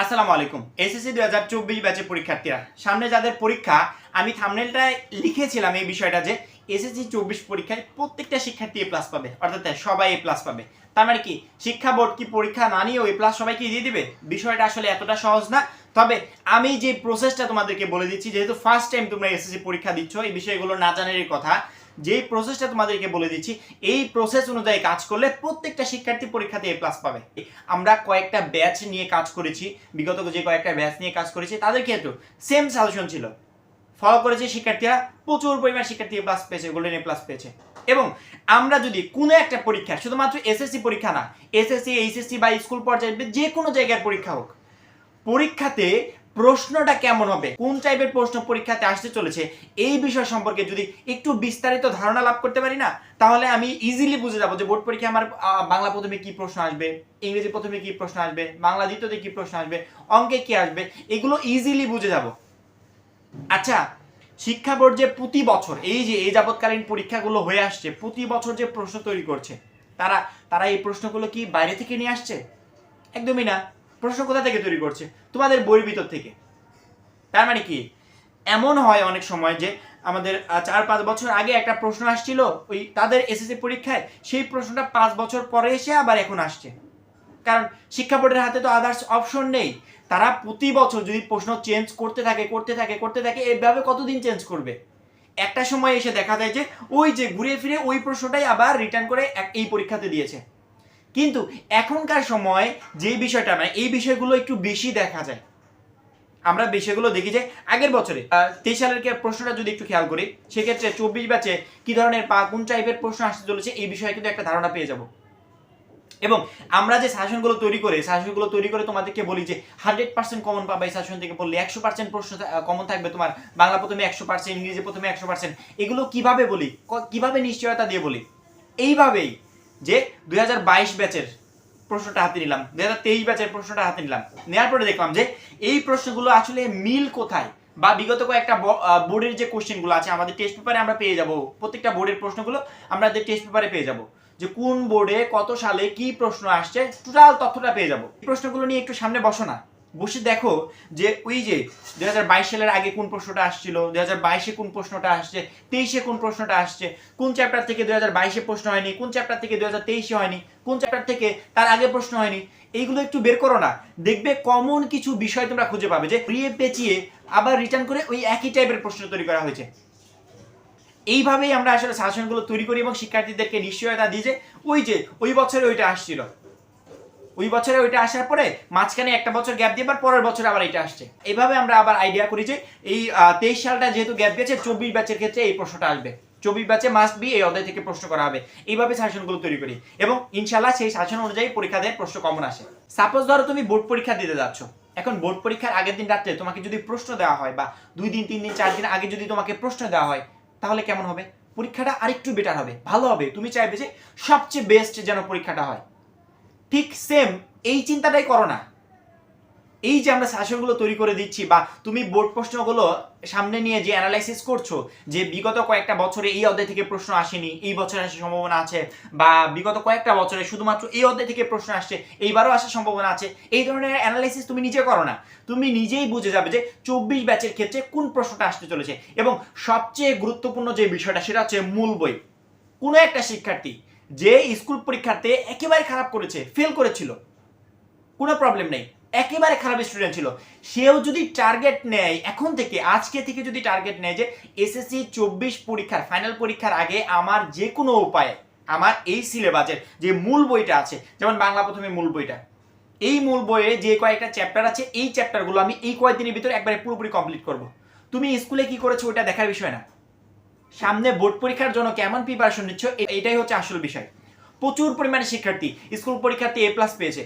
আসসালামু আলাইকুম। এসএসসি দুই হাজার চব্বিশ ব্যাচের পরীক্ষার্থীরা, সামনে যাদের পরীক্ষা, আমি থামনেলটায় লিখেছিলাম এই বিষয়টা যে এসএসসি চব্বিশ পরীক্ষায় প্রত্যেকটা শিক্ষার্থী এ প্লাস পাবে, অর্থাৎ সবাই এ প্লাস পাবে। তার মানে কি, শিক্ষা বোর্ড কি পরীক্ষা না নিয়েও এ প্লাস সবাইকে দিয়ে দিবে? বিষয়টা আসলে এতটা সহজ না। তবে আমি যে প্রসেসটা তোমাদেরকে বলে দিচ্ছি, যেহেতু ফার্স্ট টাইম তোমরা এসএসসি পরীক্ষা দিচ্ছ, এই বিষয়গুলো না জানারই কথা। যেই প্রসেসটা তোমাদেরকে বলে দিচ্ছি, এই প্রসেস অনুযায়ী কাজ করলে প্রত্যেকটা শিক্ষার্থী পরীক্ষাতে এ প্লাস পাবে। আমরা কয়েকটা ব্যাচ নিয়ে কাজ করেছি, বিগত যে কয়েকটা ব্যাচ নিয়ে কাজ করেছি, তাদের ক্ষেত্রেও সেম সাজেশন ছিল। ফলো করেছে শিক্ষার্থীরা, প্রচুর পরিমাণ শিক্ষার্থী প্লাস পেয়েছে গোল্ডেন এ প্লাস পেয়েছে। এবং আমরা যদি কোনো একটা পরীক্ষা, শুধুমাত্র এসএসসি পরীক্ষা না এসএসসি এইচএসসি বা স্কুল পর্যায়ে, যে কোনো জায়গার পরীক্ষা হোক, পরীক্ষাতে প্রশ্নটা কেমন হবে? কোন টাইপের প্রশ্ন পরীক্ষাতে আসতে চলেছে? এই বিষয় সম্পর্কে যদি একটু বিস্তারিত ধারণা লাভ করতে পারি না, তাহলে আমি ইজিলি বুঝে যাব যে বোর্ড পরীক্ষা আমার বাংলা প্রথমে কি প্রশ্ন আসবে, ইংরেজি প্রথমে কি প্রশ্ন আসবে, বাংলা দ্বিতীয়তে কি প্রশ্ন আসবে, অঙ্কে কি আসবে, এগুলো ইজিলি বুঝে যাব। আচ্ছা শিক্ষা বোর্ড যে প্রতি বছর, এই যে এই যাবৎকালীন পরীক্ষাগুলো হয়ে আসছে, প্রতি বছর যে প্রশ্ন তৈরি করছে, তারা তারা এই প্রশ্নগুলো কি বাইরে থেকে নিয়ে আসছে? একদমই না। প্রশ্ন কোথা থেকে তৈরি করছে? তোমাদের বইয়ের ভিতর থেকে। তার মানে কি? এমন হয় অনেক সময় যে আমাদের চার পাঁচ বছর আগে একটা প্রশ্ন আসছিল, ওই তাদের এসএসসি পরীক্ষায়, সেই প্রশ্নটা পাঁচ বছর পরে এসে আবার এখন আসছে। কারণ শিক্ষা বোর্ডের হাতে তো আদার্স অপশন নেই। তারা প্রতি বছর যদি প্রশ্ন চেঞ্জ করতে থাকে করতে থাকে করতে থাকে, এভাবে কতদিন চেঞ্জ করবে? একটা সময় এসে দেখা যায় যে ওই যে ঘুরে ফিরে ওই প্রশ্নটাই আবার রিটার্ন করে এই পরীক্ষাতে দিয়েছে। কিন্তু এখনকার সময় যে বিষয়টা মানে এই বিষয়গুলো একটু বেশি দেখা যায়। আমরা বিষয়গুলো দেখি যে আগের বছরে তেইশ সালের প্রশ্নটা যদি একটু খেয়াল করি, সেক্ষেত্রে চব্বিশ ব্যাচে কি ধরনের পা, কোন টাইপের প্রশ্ন আসতে চলেছে এই বিষয়ে কিন্তু একটা ধারণা পেয়ে যাব। এবং আমরা যে শাসনগুলো তৈরি করে শাসনগুলো তৈরি করে তোমাদেরকে বলি যে হান্ড্রেড পার্সেন্ট কমন পাবে সাজেশন থেকে বললে একশো পার্সেন্ট প্রশ্ন কমন থাকবে তোমার। বাংলা প্রথমে একশো পার্সেন্ট ইংরেজি প্রথমে একশো পার্সেন্ট এগুলো কীভাবে বলি? কীভাবে নিশ্চয়তা দিয়ে বলি? এইভাবেই যে দুই হাজার বাইশ ব্যাচের প্রশ্নটা হাতে নিলাম, দুই হাজার তেইশ ব্যাচের প্রশ্নটা হাতে নিলাম। নেওয়ার পরে দেখলাম যে এই প্রশ্নগুলো আসলে মিল কোথায় বা বিগত কয়েকটা বোর্ডের যে কোশ্চেনগুলো আছে, আমাদের টেস্ট পেপারে আমরা পেয়ে যাব। প্রত্যেকটা বোর্ডের প্রশ্নগুলো আমাদের টেস্ট পেপারে পেয়ে যাব। যে কোন বোর্ডে কত সালে কি প্রশ্ন আসছে টোটাল তথ্যটা পেয়ে যাব। এই প্রশ্নগুলো নিয়ে একটু সামনে বসো না। বসে দেখো যে ওই যে দুই হাজার বাইশ সালের আগে কোন প্রশ্নটা আসছিল দু হাজার বাইশে কোন প্রশ্নটা আসছে, তেইশে কোন প্রশ্নটা আসছে, কোন চ্যাপ্টার থেকে হাজার বাইশে প্রশ্ন হয়নি, কোন চ্যাপ্টার থেকে হাজার তেইশে হয়নি, কোন চ্যাপ্টার থেকে তার আগে প্রশ্ন হয়নি, এইগুলো একটু বের করো না। দেখবে কমন কিছু বিষয় তোমরা খুঁজে পাবে যে প্রিয়ে পেঁচিয়ে আবার রিটার্ন করে ওই একই টাইপের প্রশ্ন তৈরি করা হয়েছে। এইভাবেই আমরা আসলে সাজেশনগুলো তৈরি করি এবং শিক্ষার্থীদেরকে নিশ্চয়তা দিই যে ওই যে ওই বছরে ওইটা আসছিল। ওই বছরে ওইটা আসার পরে মাঝখানে একটা বছর গ্যাপ দিয়ে পরের বছর আবার এটা আসছে। এইভাবে আমরা আবার আইডিয়া করি যে এই তেইশ সালটা যেহেতু গ্যাপ গেছে চব্বিশ ব্যাচের ক্ষেত্রে এই প্রশ্নটা আসবে। চব্বিশ ব্যাচে মাস্ট বি এই অধ্যায় থেকে প্রশ্ন করা হবে। এইভাবে সাজেশনগুলো তৈরি করি। এবং ইনশাল্লাহ সেই শাসন অনুযায়ী পরীক্ষা দেয় প্রশ্ন কমন আসে। সাপোজ ধরো তুমি বোর্ড পরীক্ষা দিতে যাচ্ছ। এখন বোর্ড পরীক্ষার আগের দিন রাত্রে তোমাকে যদি প্রশ্ন দেওয়া হয় বা দুই দিন, তিন দিন, চার দিন আগে যদি তোমাকে প্রশ্ন দেওয়া হয়, তাহলে কেমন হবে? পরীক্ষাটা আরেকটু বেটার হবে। ভালো হবে। তুমি চাইবে যে সবচেয়ে বেস্ট যেন পরীক্ষাটা হয়। ঠিক সেম এই চিন্তাটাই করো না। এই যে আমরা সাজেশনগুলো তৈরি করে দিচ্ছি বা তুমি বোর্ড প্রশ্নগুলো সামনে নিয়ে যে অ্যানালাইসিস করছ, যে বিগত কয়েকটা বছরে এই অধ্যায় থেকে প্রশ্ন আসেনি, এই বছরে আসার সম্ভাবনা আছে বা বিগত কয়েকটা বছরে শুধুমাত্র এই অধ্যায় থেকে প্রশ্ন আসছে, এইবারও আসার সম্ভাবনা আছে, এই ধরনের অ্যানালাইসিস তুমি নিজে করো না। তুমি নিজেই বুঝে যাবে যে চব্বিশ ব্যাচের ক্ষেত্রে কোন প্রশ্নটা আসতে চলেছে এবং সবচেয়ে গুরুত্বপূর্ণ যে বিষয়টা সেটা হচ্ছে মূল বই। কোনো একটা শিক্ষার্থী যে স্কুল পরীক্ষাতে একেবারে খারাপ করেছে ফেল করেছিল, কোনো প্রবলেম নেই, একেবারে খারাপ স্টুডেন্ট ছিল। সেও যদি টার্গেট নেয়, এখন থেকে, আজকে থেকে যদি টার্গেট নেয় যে এসএসসি চব্বিশ পরীক্ষার ফাইনাল পরীক্ষার আগে আমার যে কোনো উপায়ে, আমার এই সিলেবাসের যে মূল বইটা আছে, যেমন বাংলা প্রথমে মূল বইটা, এই মূল বইয়ে যে কয়েকটা চ্যাপ্টার আছে, এই চ্যাপ্টারগুলো আমি এই কয়েকদিনের ভিতরে একবারে পুরোপুরি কমপ্লিট করব। তুমি স্কুলে কি করেছ ওটা দেখার বিষয় না। সামনে বোর্ড পরীক্ষার জন্য কেমন প্রিপারেশন নিচ্ছ? এটাই হচ্ছে আসল বিষয়। প্রচুর পরিমাণে শিক্ষার্থী স্কুল পরীক্ষাতে এ প্লাস পেয়েছে।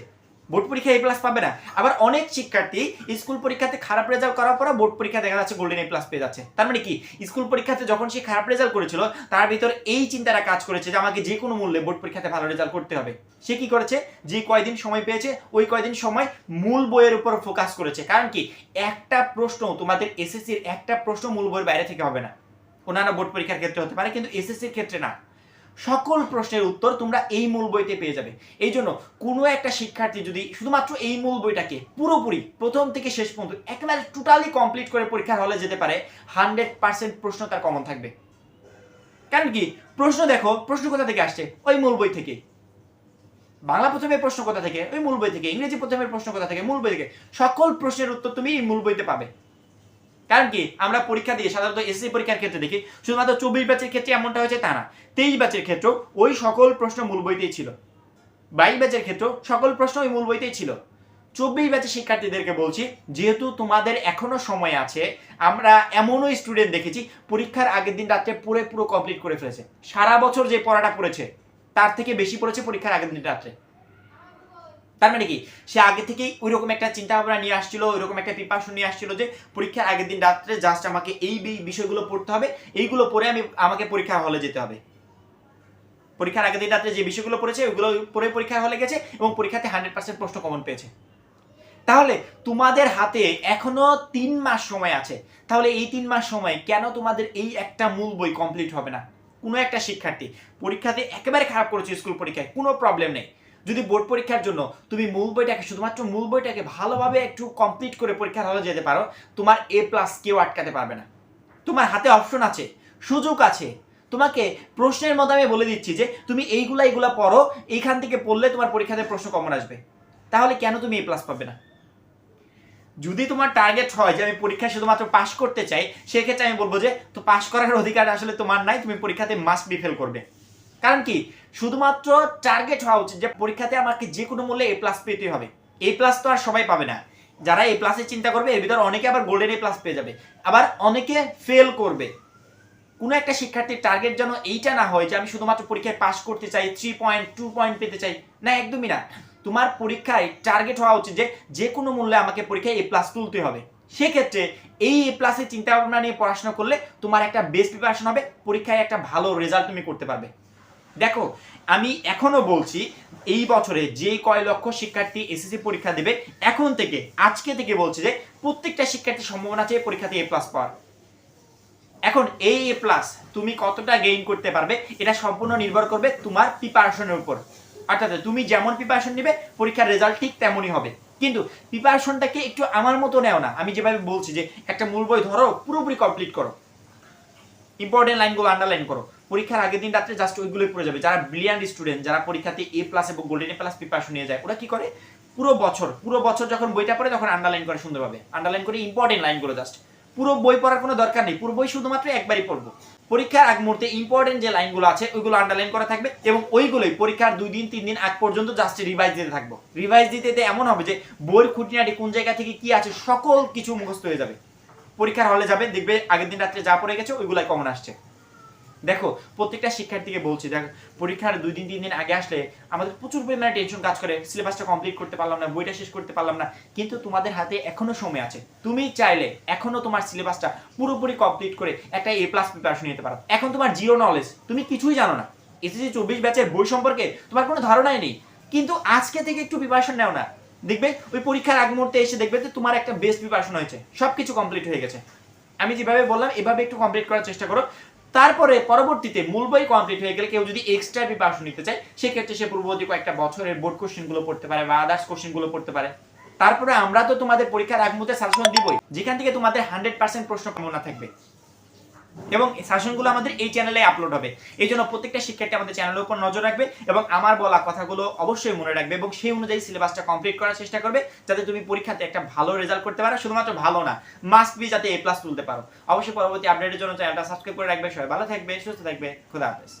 বোর্ড পরীক্ষা এ প্লাস পাবে না। আবার অনেক শিক্ষার্থী স্কুল পরীক্ষাতে খারাপ রেজাল্ট করার পর বোর্ড পরীক্ষা দেখা যাচ্ছে গোল্ডেন এ প্লাস পেয়ে যাচ্ছে। তার মানে কি? স্কুল পরীক্ষাতে যখন সে খারাপ রেজাল্ট করেছিল, তার ভিতর এই চিন্তাটা কাজ করেছে যে আমাকে যে কোনো মূল্যে বোর্ড পরীক্ষাতে ভালো রেজাল্ট করতে হবে। সে কি করেছে? যে কয়দিন সময় পেয়েছে, ওই কয়দিন সময় মূল বইয়ের উপর ফোকাস করেছে। কারণ কি? একটা প্রশ্ন তোমাদের এসএসসির একটা প্রশ্ন মূল বইয়ের বাইরে থেকে হবে না। অন্যান্য বোর্ড পরীক্ষার ক্ষেত্রে হতে পারে, কিন্তু এসএসসির ক্ষেত্রে না। সকল প্রশ্নের উত্তর তোমরা এই মূল বইতে পেয়ে যাবে। এই জন্য কোনো একটা শিক্ষার্থী যদি শুধুমাত্র এই মূল বইটাকে পুরোপুরি প্রথম থেকে শেষ পর্যন্ত একেবারে টোটালি কমপ্লিট করে পরীক্ষার হলে যেতে পারে হান্ড্রেড পার্সেন্ট প্রশ্ন তার কমন থাকবে। কারণ কি? প্রশ্ন দেখো, প্রশ্ন কোথা থেকে আসছে? ওই মূল বই থেকে। বাংলা প্রথমে প্রশ্ন কোথা থেকে? ওই মূল বই থেকে। ইংরেজি প্রথমের প্রশ্ন কোথা থেকে? মূল বই থেকে। সকল প্রশ্নের উত্তর তুমি এই মূল বইতে পাবে। কারণ কি? আমরা পরীক্ষা দিয়ে সাধারণত এসএসসি পরীক্ষার ক্ষেত্রে দেখি, শুধুমাত্র চব্বিশ ব্যাচের ক্ষেত্রে এমনটা হয়েছে তা না। তেইশ ব্যাচের ক্ষেত্রেও ওই সকল প্রশ্ন মূল বইতেই ছিল। বাইশ ব্যাচের ক্ষেত্রেও সকল প্রশ্ন ওই মূল বইতেই ছিল। চব্বিশ ব্যাচের শিক্ষার্থীদেরকে বলছি, যেহেতু তোমাদের এখনও সময় আছে, আমরা এমনও স্টুডেন্ট দেখেছি, পরীক্ষার আগের দিন রাত্রে পুরো পুরো কমপ্লিট করে ফেলেছে। সারা বছর যে পড়াটা পড়েছে, তার থেকে বেশি পড়েছে পরীক্ষার আগের দিন রাত্রে। তার মানে কি? সে আগে থেকেই ওই রকম একটা চিন্তা ভাবনা নিয়ে আসছিল ওই রকম একটা প্রিপারেশন নিয়ে আসছিল যে পরীক্ষার আগের দিন রাত্রে জাস্ট আমাকে এই বিষয়গুলো পড়তে হবে, এইগুলো পড়ে আমি, আমাকে পরীক্ষা হলে যেতে হবে। পরীক্ষার আগের দিন রাত্রে যে বিষয়গুলো পড়েছে ওগুলো পড়ে পরীক্ষা হলে গেছে এবং পরীক্ষাতে হান্ড্রেড পার্সেন্ট প্রশ্ন কমন পেয়েছে। তাহলে তোমাদের হাতে এখনও তিন মাস সময় আছে। তাহলে এই তিন মাস সময় কেন তোমাদের এই একটা মূল বই কমপ্লিট হবে না? কোনো একটা শিক্ষার্থী পরীক্ষাতে একেবারে খারাপ করেছে স্কুল পরীক্ষায়, কোনো প্রবলেম নেই। যদি বোর্ড পরীক্ষার জন্য তুমি মূল বইটাকে শুধুমাত্র মূল বইটাকে ভালোভাবে একটু কমপ্লিট করে পরীক্ষার হলে যেতে পারো, তোমার এ প্লাস কেউ আটকাতে পারবে না। তোমার হাতে অপশন আছে, সুযোগ আছে। তোমাকে প্রশ্নের মধ্যে আমি বলে দিচ্ছি যে তুমি এইগুলা এইগুলা পড়ো, এইখান থেকে পড়লে তোমার পরীক্ষাতে প্রশ্ন কমন আসবে। তাহলে কেন তুমি এ প্লাস পাবে না? যদি তোমার টার্গেট হয় যে আমি পরীক্ষায় শুধুমাত্র পাশ করতে চাই, সেক্ষেত্রে আমি বলব যে তো পাশ করার অধিকার আসলে তোমার নাই, তুমি পরীক্ষাতে মাস্ট বি ফেল করবে। কারণ কি? শুধুমাত্র টার্গেট হওয়া উচিত যে পরীক্ষাতে আমাকে যে কোনো মূল্যে এ প্লাস পেতে হবে। এ প্লাস তো আর সবাই পাবে না। যারা এ প্লাসের চিন্তা করবে, এর ভিতর অনেকে আবার গোল্ডেন এ প্লাস পেয়ে যাবে। আবার অনেকে ফেল করবে। কোনো একটা শিক্ষার্থীর টার্গেট যেন এইটা না হয় যে আমি শুধুমাত্র পরীক্ষায় পাশ করতে চাই থ্রি পয়েন্ট টু পয়েন্ট পেতে চাই। না, একদমই না। তোমার পরীক্ষায় টার্গেট হওয়া উচিত যে যে কোনো মূল্যে আমাকে পরীক্ষায় এ প্লাস তুলতে হবে। সেক্ষেত্রে এই এ প্লাসের চিন্তা ভাবনা নিয়ে পড়াশোনা করলে তোমার একটা বেস্ট প্রিপারেশন হবে, পরীক্ষায় একটা ভালো রেজাল্ট তুমি করতে পারবে। দেখো, আমি এখনও বলছি, এই বছরে যে কয় লক্ষ শিক্ষার্থী এসএসসি পরীক্ষা দেবে, এখন থেকে, আজকে থেকে বলছি যে প্রত্যেকটা শিক্ষার্থীর সম্ভাবনা আছে পরীক্ষাতে এ প্লাস পাওয়ার। এখন এই এ প্লাস তুমি কতটা গেইন করতে পারবে, এটা সম্পূর্ণ নির্ভর করবে তোমার প্রিপারেশনের উপর। অর্থাৎ তুমি যেমন প্রিপারেশন নেবে, পরীক্ষার রেজাল্ট ঠিক তেমনই হবে। কিন্তু প্রিপারেশনটাকে একটু আমার মতো নেও না। আমি যেভাবে বলছি যে একটা মূল বই ধরো, পুরোপুরি কমপ্লিট করো। ইম্পর্টেন্ট লাইনগুলো আন্ডারলাইন করো। পরীক্ষার আগের দিন রাত্রে জাস্ট ওইগুলোই পড়ে যাবে। যারা ব্রিলিয়ান্ট স্টুডেন্ট যারা পরীক্ষাতে এ প্লাস এবং গোল্ডেন এ প্লাস প্রিপারেশন নিয়ে যায়, ওরা কি করে? পুরো বছর পুরো বছর যখন বইটা পড়ে, তখন আন্ডারলাইন করে সুন্দরভাবে আন্ডারলাইন করে ইম্পর্টেন্ট লাইনগুলো জাস্ট পুরো বই পড়ার কোনো দরকার নেই। পুরো বই শুধুমাত্র একবারই পড়ব। পরীক্ষার আগ মুহূর্তে ইম্পর্টেন্ট যে লাইনগুলো আছে, ওইগুলো আন্ডারলাইন করা থাকবে এবং ওইগুলোই পরীক্ষার দুই দিন, তিন দিন আগ পর্যন্ত জাস্ট রিভাইজ দিতে থাকব। রিভাইজ দিতে এমন হবে যে বইয়ের খুঁটিনাটি কোন জায়গা থেকে কি আছে, সকল কিছু মুখস্থ হয়ে যাবে। পরীক্ষার হলে যাবে, দেখবে আগের দিন রাত্রে যা পড়ে গেছে, ওইগুলাই কমন আসছে। দেখো, প্রত্যেকটা শিক্ষার্থীকে বলছি, দেখ, পরীক্ষার দুই দিন, তিন দিন আগে আসলে আমাদের প্রচুর পরিমাণে টেনশন কাজ করে সিলেবাসটা কমপ্লিট করতে পারলাম না, বইটা শেষ করতে পারলাম না, কিন্তু তোমাদের হাতে এখনও সময় আছে। তুমি চাইলে এখনও তোমার সিলেবাসটা পুরোপুরি কমপ্লিট করে একটা এ প্লাস প্রিপারেশন নিতে পারো। এখন তোমার জিরো নলেজ তুমি কিছুই জানো না। এসএসসি চব্বিশ ব্যাচের বই সম্পর্কে তোমার কোনো ধারণাই নেই। কিন্তু আজকে থেকে একটু প্রিপারেশন নেও না। দেখবে, ওই পরীক্ষার আগ মুহূর্তে এসে দেখবে যে তোমার একটা বেস্ট প্রিপারেশন হয়েছে সব কিছু কমপ্লিট হয়ে গেছে। আমি যেভাবে বললাম, এভাবে একটু কমপ্লিট করার চেষ্টা করো। তারপরে পরবর্তীতে মূল বই কমপ্লিট হয়ে গেলে কেউ যদি এক্সট্রা প্রিপারেশন নিতে চায়, সেক্ষেত্রে সে পূর্ববর্তী কয়েকটা বছরের বোর্ড কোশ্চেনগুলো পড়তে পারে বা আদার্স কোশ্চেনগুলো পড়তে পারে। তারপরে আমরা তো তোমাদের পরীক্ষার আগ মুহূর্তে সাজেশন দিবই, যেখান থেকে তোমাদের হান্ড্রেড পার্সেন্ট প্রশ্ন কমনা থাকবে। এবং সেশনগুলো আমাদের এই চ্যানেলে আপলোড হবে। এই জন্য প্রত্যেকটা শিক্ষার্থী আমাদের চ্যানেলের উপর নজর রাখবে এবং আমার বলা কথাগুলো অবশ্যই মনে রাখবে এবং সেই অনুযায়ী সিলেবাসটা কমপ্লিট করার চেষ্টা করবে যাতে তুমি পরীক্ষাতে একটা ভালো রেজাল্ট করতে পারো। শুধুমাত্র ভালো না মাস্ট বি যাতে এ প্লাস তুলতে পারো। অবশ্যই পরবর্তী আপডেটের জন্য চ্যানেলটা সাবস্ক্রাইব করে রাখবে। সবাই ভালো থাকবে, সুস্থ থাকবে, খুদা হাফেজ।